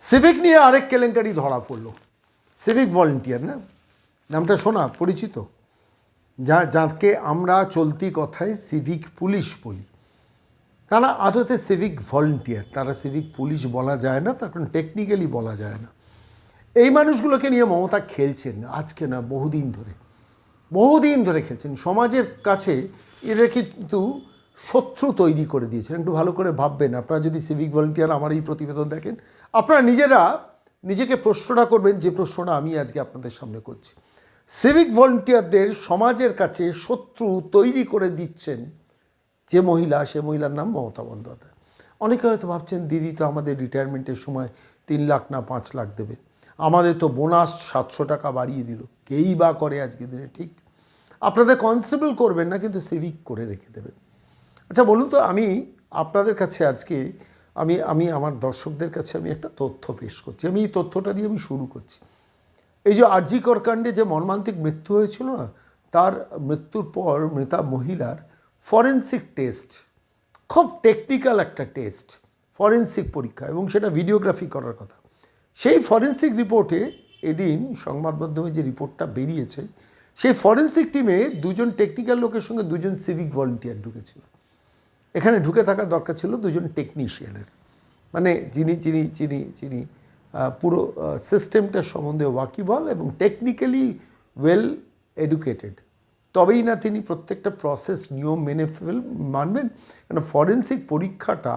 Civic নিয়ে আরেক কেলেঙ্কারি ধরা পড়ল। সিভিক ভলেন্টিয়ার না? নামটা শোনা, পরিচিত? যা, যাকে আমরা চলতি কথায় সিভিক পুলিশ বলি। তারা আদতে সিভিক ভলেন্টিয়ার তারা সিভিক পুলিশ বলা যায় না, তার কারণ টেকনিক্যালি বলা যায় না। এই মানুষগুলোকে নিয়ে মমতা খেলছেন আজকে না, বহুদিন ধরে। বহুদিন ধরে খেলছেন। সমাজের কাছে এদের কিন্তু শত্রু তৈরি করে দিয়েছেন। একটু ভালো করে ভাববেন। আপনারা যদি সিভিক ভলেন্টিয়ার আমার এই প্রতিবেদন দেখেন, আপনারা নিজেরা নিজেকে প্রশ্নটা করবেন, যে প্রশ্নটা আমি আজকে আপনাদের সামনে করছি। সিভিক ভলেন্টিয়ারদের সমাজের কাছে শত্রু তৈরি করে দিচ্ছেন যে মহিলা, সে মহিলার নাম মমতা বন্দ্যোপাধ্যায়। অনেকে হয়তো ভাবছেন, দিদি তো আমাদের রিটায়ারমেন্টের সময় তিন লাখ না পাঁচ লাখ দেবে। আমাদের তো বোনাস সাতশো টাকা বাড়িয়ে দিল। কেই বা করে আজকে দিনে? ঠিক। আপনাদের কনস্টেবল করবেন না, কিন্তু সিভিক করে রেখে দেবেন। আচ্ছা বলুন তো, আমি আপনাদের কাছে আজকে, আমি আমি আমার দর্শকদের কাছে আমি একটা তথ্য পেশ করছি। আমি এই তথ্যটা দিয়ে আমি শুরু করছি। এই যে আরজিকর কাণ্ডে যে মর্মান্তিক মৃত্যু হয়েছিল না, তার মৃত্যুর পর মৃতা মহিলার ফরেন্সিক টেস্ট, খুব টেকনিক্যাল একটা টেস্ট, ফরেন্সিক পরীক্ষা, এবং সেটা ভিডিওগ্রাফি করার কথা। সেই ফরেন্সিক রিপোর্টে এদিন সংবাদ মাধ্যমে যে রিপোর্টটা বেরিয়েছে, সেই ফরেন্সিক টিমে দুজন টেকনিক্যাল লোকের সঙ্গে দুজন সিভিক ভলেন্টিয়ার ঢুকেছিল। এখানে ঢুকে থাকা দরকার ছিল দুজন টেকনিশিয়ানের মানে যিনি যিনি যিনি যিনি পুরো সিস্টেমটার সম্বন্ধে ওয়াকিবল এবং টেকনিক্যালি ওয়েল এডুকেটেড তবেই না তিনি প্রত্যেকটা প্রসেস নিয়ম মেনে ফেল, মানবেন। কেন ফরেন্সিক পরীক্ষাটা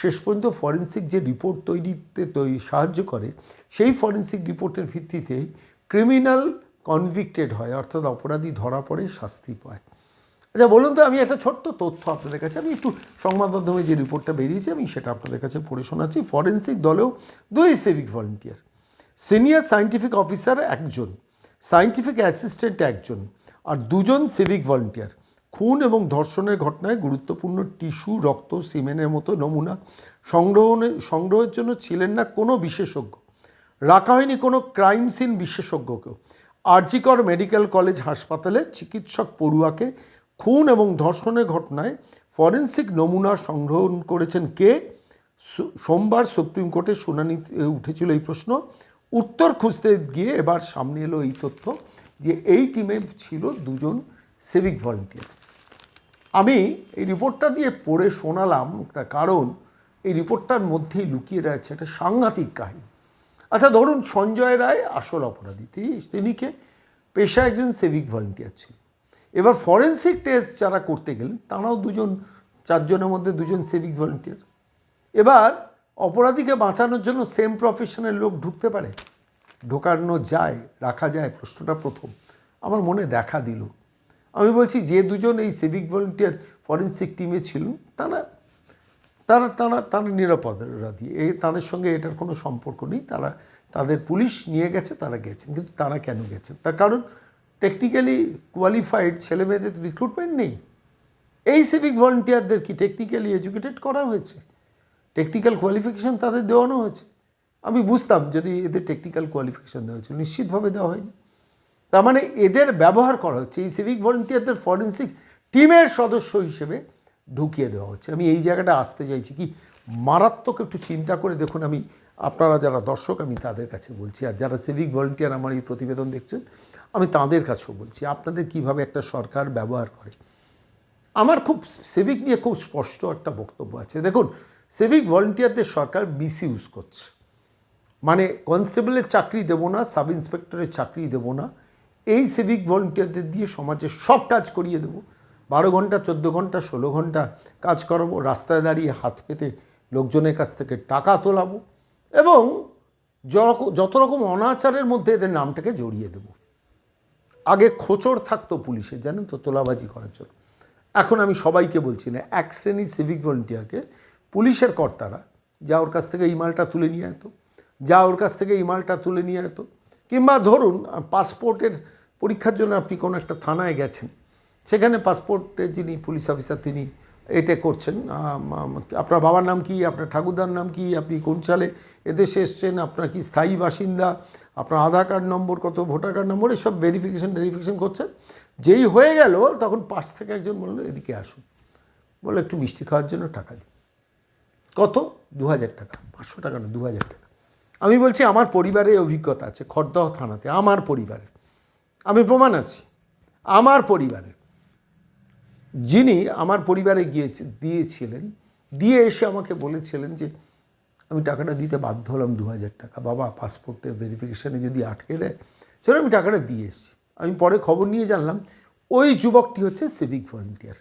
শেষ পর্যন্ত ফরেন্সিক যে রিপোর্ট তৈরিতে তৈরি সাহায্য করে, সেই ফরেন্সিক রিপোর্টের ভিত্তিতেই ক্রিমিনাল কনভিক্টেড হয়, অর্থাৎ অপরাধী ধরা পড়ে, শাস্তি পায়। আচ্ছা বলুন তো, আমি একটা ছোট্ট তথ্য আপনাদের কাছে, আমি একটু সংবাদ মাধ্যমে যে রিপোর্টটা বেরিয়েছে, আমি সেটা আপনাদের কাছে পড়ে শোনাচ্ছি। ফরেন্সিক দলেও দুই civic volunteer senior scientific officer একজন সায়েন্টিফিক অ্যাসিস্ট্যান্ট একজন, আর দুজন সিভিক ভলেন্টিয়ার খুন এবং ধর্ষণের ঘটনায় গুরুত্বপূর্ণ টিস্যু, রক্ত, সিমেনের মতো নমুনা সংগ্রহণে সংগ্রহের জন্য ছিলেন না কোনো বিশেষজ্ঞ। রাখা হয়নি কোনো ক্রাইম সিন বিশেষজ্ঞকেও। আরজিকর মেডিকেল কলেজ হাসপাতালে চিকিৎসক পড়ুয়াকে খুন এবং ধর্ষণের ঘটনায় ফরেন্সিক নমুনা সংগ্রহ করেছেন কে? সোমবার সুপ্রিম কোর্টে শুনানি উঠেছিল এই প্রশ্ন। উত্তর খুঁজতে গিয়ে এবার সামনে এলো এই তথ্য যে এই টিমে ছিল দুজন সিভিক ভলেন্টিয়ার। আমি এই রিপোর্টটা দিয়ে পড়ে শোনালাম তার কারণ। এই রিপোর্টটার মধ্যেই লুকিয়ে রয়েছে একটা সাংঘাতিক কাহিনী। আচ্ছা ধরুন সঞ্জয় রায় আসল অপরাধী। তিনি- কে? পেশা একজন সিভিক ভলেন্টিয়ার ছিল এবার ফরেন্সিক টেস্ট যারা করতে গেলেন, তারাও দুজন, চারজনের মধ্যে দুজন সিভিক ভলেন্টিয়ার এবার অপরাধীকে বাঁচানোর জন্য সেম প্রফেশনের লোক ঢুকতে পারে। ঢোকানো যায়, রাখা যায়, প্রশ্নটা প্রথম। আমার মনে দেখা দিল। আমি বলছি, যে দুজন এই সিভিক ভলেন্টিয়ার ফরেন্সিক টিমে ছিল, তারা তারা তারা তারা নিরাপরাধী এই তাদের সঙ্গে এটার কোনো সম্পর্ক নেই। তারা, তাদের পুলিশ নিয়ে গেছে, তারা গেছেন। কিন্তু তারা কেন গেছেন? তার কারণ টেকনিক্যালি কোয়ালিফাইড ছেলেমেয়েদের রিক্রুটমেন্ট নেই। এই সিভিক ভলেন্টিয়ারদের কি টেকনিক্যালি এডুকেটেড করা হয়েছে? টেকনিক্যাল কোয়ালিফিকেশন তাদের দেওয়ানো হয়েছে। আমি বুঝতাম যদি এদের টেকনিক্যাল কোয়ালিফিকেশান দেওয়া হয়েছে, নিশ্চিতভাবে দেওয়া হয়নি। তার মানে এদের ব্যবহার করা হচ্ছে, এই সিভিক ভলেন্টিয়ারদের ফরেন্সিক টিমের সদস্য হিসেবে ঢুকিয়ে দেওয়া হচ্ছে। আমি এই জায়গাটা আসতে চাইছি কি মারাত্মক একটু চিন্তা করে দেখুন আমি, আপনারা যারা দর্শক, আমি তাদের কাছে বলছি, আর যারা সিভিক ভলেন্টিয়ার আমার এই প্রতিবেদন দেখছেন, আমি তাদের কাছেও বলছি, আপনাদের কীভাবে একটা সরকার ব্যবহার করে? আমার খুব সিভিক নিয়ে খুব স্পষ্ট একটা বক্তব্য আছে। দেখুন সিভিক ভলেন্টিয়ারদের সরকার মিসইউজ করছে। মানে কনস্টেবলের চাকরি দেবো না সাব ইন্সপেক্টরের চাকরি দেবো না, এই সিভিক ভলেন্টিয়ারদের দিয়ে সমাজের সব কাজ করিয়ে দেবো। বারো ঘণ্টা, চোদ্দ ঘণ্টা, ষোলো ঘণ্টা কাজ করাবো, রাস্তায় দাঁড়িয়ে হাত পেতে লোকজনের কাছ থেকে টাকা তোলাবো এবং যত রকম অনাচারের মধ্যে এদের নামটাকে জড়িয়ে দেবো। আগে খোচর থাকতো পুলিশে, জানেন তো, তোলাবাজি করার জন্য। এখন আমি সবাইকে বলছি না, এক শ্রেণির সিভিক ভলেন্টিয়ারকে পুলিশের কর্তারা, যা ওর কাছ থেকে এই মালটা তুলে নিয়ে যেত যা ওর কাছ থেকে এই মালটা তুলে নিয়ে যেত কিংবা ধরুন, পাসপোর্টের পরীক্ষার জন্য আপনি কোনো একটা থানায় গেছেন, সেখানে পাসপোর্টে যিনি পুলিশ অফিসার তিনি এটা করছেন। আপনার বাবার নাম কি? আপনার ঠাকুরদার নাম কি? আপনি কোন সালে এদেশে এসছেন? আপনার কি স্থায়ী বাসিন্দা? আপনার আধার কার্ড নম্বর কত? Voter card number? এসব ভেরিফিকেশন ভেরিফিকেশন করছেন। যেই হয়ে গেল, তখন পাশ থেকে একজন বলল, এদিকে আসুন। বলল, একটু মিষ্টি খাওয়ার জন্য টাকা দিই কত? দু হাজার টাকা। পাঁচশো টাকা না দু হাজার টাকা। আমি বলছি, আমার পরিবারে অভিজ্ঞতা আছে, খড়দহ থানাতে, আমার পরিবারের আমি প্রমাণ আছি, আমার পরিবারের। যিনি আমার পরিবারে গিয়েছে, দিয়েছিলেন, দিয়ে এসে আমাকে বলেছিলেন যে, আমি টাকাটা দিতে বাধ্য হলাম দু হাজার টাকা। বাবা, পাসপোর্টের ভেরিফিকেশানে যদি আটকে দেয় সেটা আমি টাকাটা দিয়ে এসেছি। আমি পরে খবর নিয়ে জানলাম, ওই যুবকটি হচ্ছে সিভিক ভলেন্টিয়ার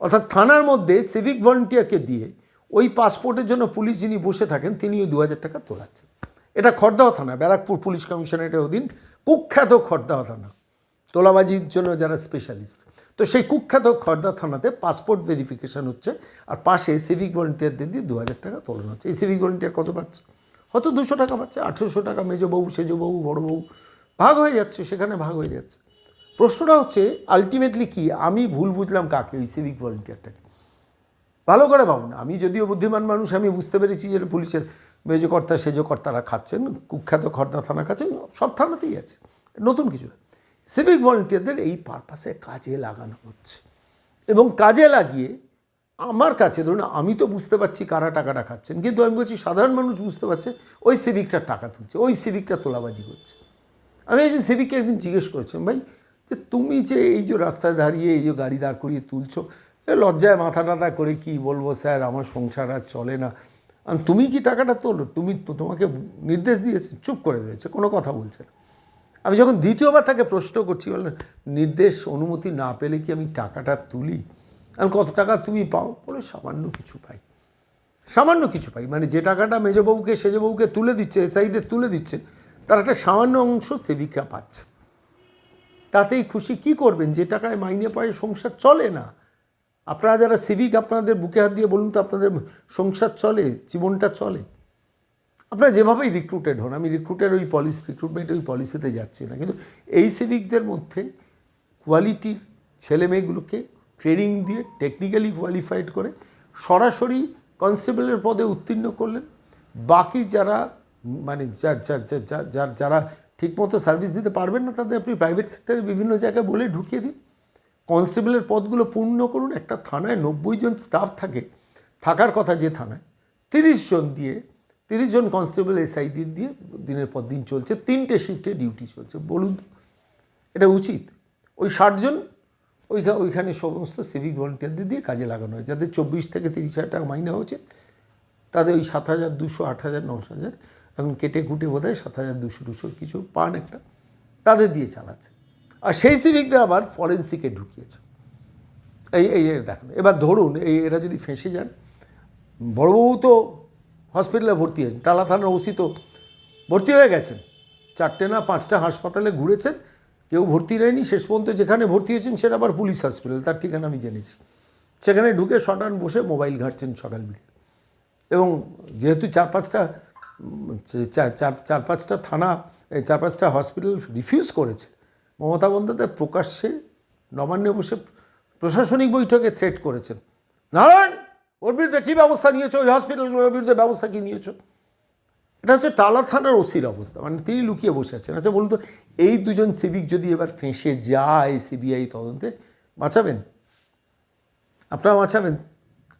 অর্থাৎ থানার মধ্যে সিভিক ভলেন্টিয়ারকে দিয়ে ওই পাসপোর্টের জন্য পুলিশ যিনি বসে থাকেন, তিনিও দু হাজার টাকা তোলাচ্ছেন। এটা খড়দহ থানা, ব্যারাকপুর পুলিশ কমিশনারেটের অধীন কুখ্যাত খড়দহ থানা। তোলাবাজির জন্য যারা স্পেশালিস্ট তো সেই কুখ্যাত খর্দা থানাতে পাসপোর্ট ভেরিফিকেশন হচ্ছে, আর পাশে সিভিক ভলেন্টিয়ারদের দিয়ে দু হাজার টাকা তোলানো হচ্ছে। এই সিভিক ভলেন্টিয়ার কত পাচ্ছে? হয়তো দুশো টাকা পাচ্ছে, আঠেরোশো টাকা মেজোবউ বড় বউ, ভাগ হয়ে যাচ্ছে, সেখানে ভাগ হয়ে যাচ্ছে। প্রশ্নটা হচ্ছে আলটিমেটলি কি? আমি ভুল বুঝলাম কাকে, ওই সিভিক ভলেন্টিয়ারটাকে ভালো করে ভাবুন আমি যদিও বুদ্ধিমান মানুষ, আমি বুঝতে পেরেছি যে পুলিশের মেজকর্তা সেজকর্তারা খাচ্ছেন, কুখ্যাত খর্দা থানা খাচ্ছেন, সব থানাতেই আছে, নতুন কিছু না। সিভিক ভলেন্টিয়ারদের এই পারপাসে কাজে লাগানো হচ্ছে। এবং কাজে লাগিয়ে আমার কাছে, ধরুন আমি তো বুঝতে পারছি কারা টাকাটা খাচ্ছেন, কিন্তু আমি বলছি সাধারণ মানুষ বুঝতে পারছে ওই সিভিকটার টাকা তুলছে, ওই সিভিকটা তোলাবাজি করছে। আমি একজন সিভিককে একদিন জিজ্ঞেস করেছিলাম, ভাই, যে তুমি যে এই যে রাস্তায় দাঁড়িয়ে, এই যে গাড়ি দাঁড় করিয়ে তুলছো লজ্জায় মাথা টাথা করে কি বলব স্যার, আমার সংসার আর চলে না। তুমি কি টাকাটা তোলো? তুমি তো তোমাকে নির্দেশ দিয়েছে, চুপ করে দিয়েছে কোনো কথা বলছে না। আমি যখন দ্বিতীয়বার তাকে প্রশ্ন করছি বললেন নির্দেশ, অনুমতি না পেলে কি আমি টাকাটা তুলি? আর কত টাকা তুমি পাও? বলে, সামান্য কিছু পাই। সামান্য কিছু পাই? মানে যে টাকাটা মেজবউকে সেজবউকে তুলে দিচ্ছে, এসআইদের তুলে দিচ্ছে, তার একটা সামান্য অংশ সেবিকরা পাচ্ছে। তাতেই খুশি কি করবেন? যে টাকায় মাইনে পায় সংসার চলে না। আপনারা যারা সিভিক আপনাদের বুকে হাত দিয়ে বলুন তো, আপনাদের সংসার চলে, জীবনটা চলে? আপনারা যেভাবেই রিক্রুটেড হন, আমি রিক্রুটের ওই পলিসি রিক্রুটমেন্ট ওই পলিসিতে যাচ্ছি না। কিন্তু এই সিভিকদের মধ্যে কোয়ালিটির ছেলে মেয়েগুলোকে ট্রেনিং দিয়ে টেকনিক্যালি কোয়ালিফাইড করে সরাসরি কনস্টেবলের পদে উত্তীর্ণ করলেন। বাকি যারা মানে যারা ঠিকমতো সার্ভিস দিতে পারবেন না, তাদের আপনি প্রাইভেট সেক্টরে বিভিন্ন জায়গায় বলে ঢুকিয়ে দিন। কনস্টেবলের পদগুলো পূর্ণ করুন। একটা থানায় নব্বই জন স্টাফ থাকে। থাকার কথা যে থানায়। তিরিশ জন দিয়ে তিরিশ জন কনস্টেবল এসআই দিয়ে দিয়ে দিনের পর দিন চলছে, তিনটে শিফটে ডিউটি চলছে। বলুন, এটা উচিত? ওই ষাটজন ওইখানে ওইখানে সমস্ত সিভিক ভলেন্টিয়ারদের দিয়ে কাজে লাগানো হয়। যাদের চব্বিশ থেকে তিরিশ হাজার টাকা মাইনে হচ্ছে, তাদের ওই সাত হাজার, দুশো, আট হাজার, নশো হাজার, এখন কেটে কুটে বোধ হয় সাত হাজার, দুশো দুশো কিছু পান একটা তাদের দিয়ে চালাচ্ছে। আর সেই সিভিকরা আবার ফরেন্সিকে ঢুকিয়েছে। এই এই এই দেখুন, এবার ধরুন, এই এরা যদি ফেঁসে যান, বড়বাবু তো হসপিটালে ভর্তি হয়েছেন। টালা থানার ওসি তো ভর্তি হয়ে গেছেন। চারটে না পাঁচটা হাসপাতালে ঘুরেছেন। কেউ ভর্তি নেয়নি। শেষ পর্যন্ত যেখানে ভর্তি হয়েছেন সেটা আবার পুলিশ হসপিটাল তার ঠিকানা আমি জেনেছি। সেখানে ঢুকে শটান বসে মোবাইল ঘাঁটছেন সকাল বিকেল। এবং যেহেতু চার পাঁচটা চার চার- পাঁচটা থানা চার পাঁচটা হসপিটাল রিফিউজ করেছে, মমতা বন্দ্যোপাধ্যায় প্রকাশ্যে নবান্নে বসে প্রশাসনিক বৈঠকে থ্রেট করেছেন। নারায়ণ ওর বিরুদ্ধে কী ব্যবস্থা নিয়েছো? ওই হসপিটালগুলোর বিরুদ্ধে ব্যবস্থা কী নিয়েছো? এটা হচ্ছে টালা থানার ওসির অবস্থা। মানে তিনি লুকিয়ে বসে আছেন। আচ্ছা বলুন তো, এই দুজন সিভিক যদি এবার ফেঁসে যায় সিবিআই তদন্তে, বাঁচাবেন? আপনারা বাঁচাবেন?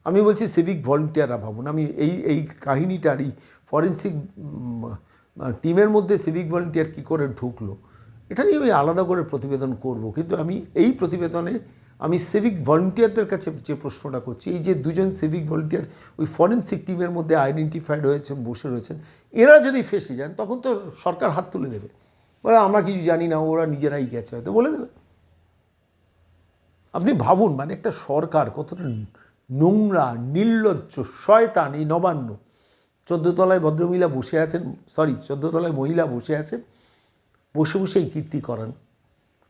আমি বলছি সিভিক ভলেন্টিয়াররা ভাবুন। আমি এই এই কাহিনীটার এই ফরেন্সিক টিমের মধ্যে সিভিক ভলেন্টিয়ার কী করে ঢুকলো, এটা নিয়ে আমি আলাদা করে প্রতিবেদন করব। কিন্তু আমি এই প্রতিবেদনে আমি সিভিক ভলেন্টিয়ারদের কাছে যে প্রশ্নটা করছি, এই যে দুজন সিভিক ভলেন্টিয়ার ওই ফরেন্সিক টিমের মধ্যে আইডেন্টিফাইড হয়েছেন বসে রয়েছেন, এরা যদি ফেসে যান, তখন তো সরকার হাত তুলে দেবে। বলে, আমরা কিছু জানি না, ওরা নিজেরাই গেছে, হয়তো বলে দেবে। আপনি ভাবুন মানে একটা সরকার কতটা নোংরা, নির্লজ্জ, শয়তান, এই নবান্ন। চোদ্দতলায় ভদ্রমহিলা বসে আছেন সরি চোদ্দতলায় মহিলা বসে আছেন, বসে বসে এই কীর্তি করান।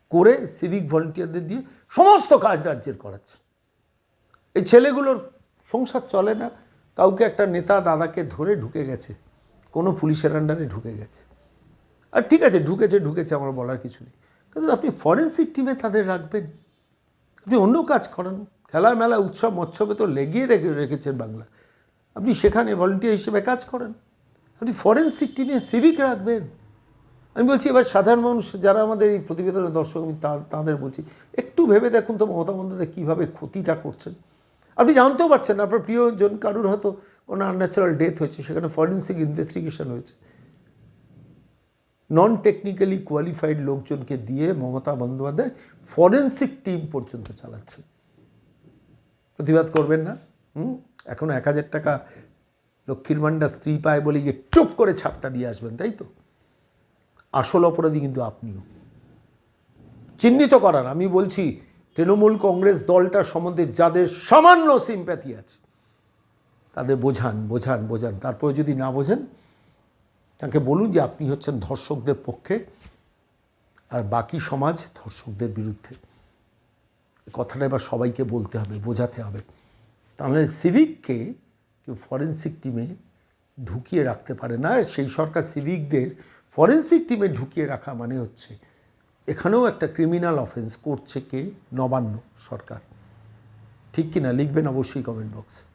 করে সিভিক ভলেন্টিয়ারদের দিয়ে সমস্ত কাজ রাজ্যের করাচ্ছে। এই ছেলেগুলোর সংসার চলে না। কাউকে একটা নেতা দাদাকে ধরে ঢুকে গেছে। কোনো পুলিশের আন্ডারে ঢুকে গেছে। আর ঠিক আছে, ঢুকেছে ঢুকেছে, আমার বলার কিছু নেই। কিন্তু আপনি ফরেন্সিক টিমে তাদের রাখবেন। আপনি অন্য কাজ করেন। খেলা মেলা উৎসব, মৎসবে তো লেগিয়ে রেখে রেখেছেন বাংলা। আপনি সেখানে ভলেন্টিয়ার হিসেবে কাজ করেন। আপনি ফরেন্সিক টিমে সিভিক রাখবেন। আমি বলছি, এবার সাধারণ মানুষ যারা আমাদের এই প্রতিবেদনের দর্শক, আমি তাদের বলছি, একটু ভেবে দেখুন তো মমতা বন্দ্যোপাধ্যায় কীভাবে ক্ষতিটা করছেন। আপনি জানতেও পারছেন না, আপনার প্রিয়জন কারুর হয়তো কোনো আনন্যাচারাল ডেথ হয়েছে, সেখানে ফরেন্সিক ইনভেস্টিগেশন হয়েছে। নন টেকনিক্যালি কোয়ালিফাইড লোকজনকে দিয়ে মমতা বন্দ্যোপাধ্যায় ফরেন্সিক টিম পর্যন্ত চালাচ্ছে। প্রতিবাদ করবেন না, হুম? এখন এক হাজার টাকা লক্ষ্মীর ভাণ্ডার স্ত্রী পায় বলে গিয়ে চুপ করে ছাপটা দিয়ে আসবেন, তাই তো? আসল অপরাধী কিন্তু আপনিও। চিহ্নিত করার, আমি বলছি, তৃণমূল কংগ্রেস দলটার সম্বন্ধে যাদের সামান্য সিম্প্যাথি আছে, তাদের বোঝান বোঝান বোঝান। তারপরে যদি না বোঝেন, তাকে বলুন যে আপনি হচ্ছেন ধর্ষকদের পক্ষে আর বাকি সমাজ ধর্ষকদের বিরুদ্ধে। কথাটা এবার সবাইকে বলতে হবে, বোঝাতে হবে। তাহলে সিভিককে কেউ ফরেন্সিক টিমে ঢুকিয়ে রাখতে পারে না, সেই সরকার সিভিকদের ফরেন্সিক টিমে ঢুকিয়ে রাখা মানে হচ্ছে এখানেও একটা ক্রিমিনাল অফেন্স করছে কে? নবান্ন সরকার। ঠিক কিনা? লিখবেন অবশ্যই কমেন্ট বক্সে।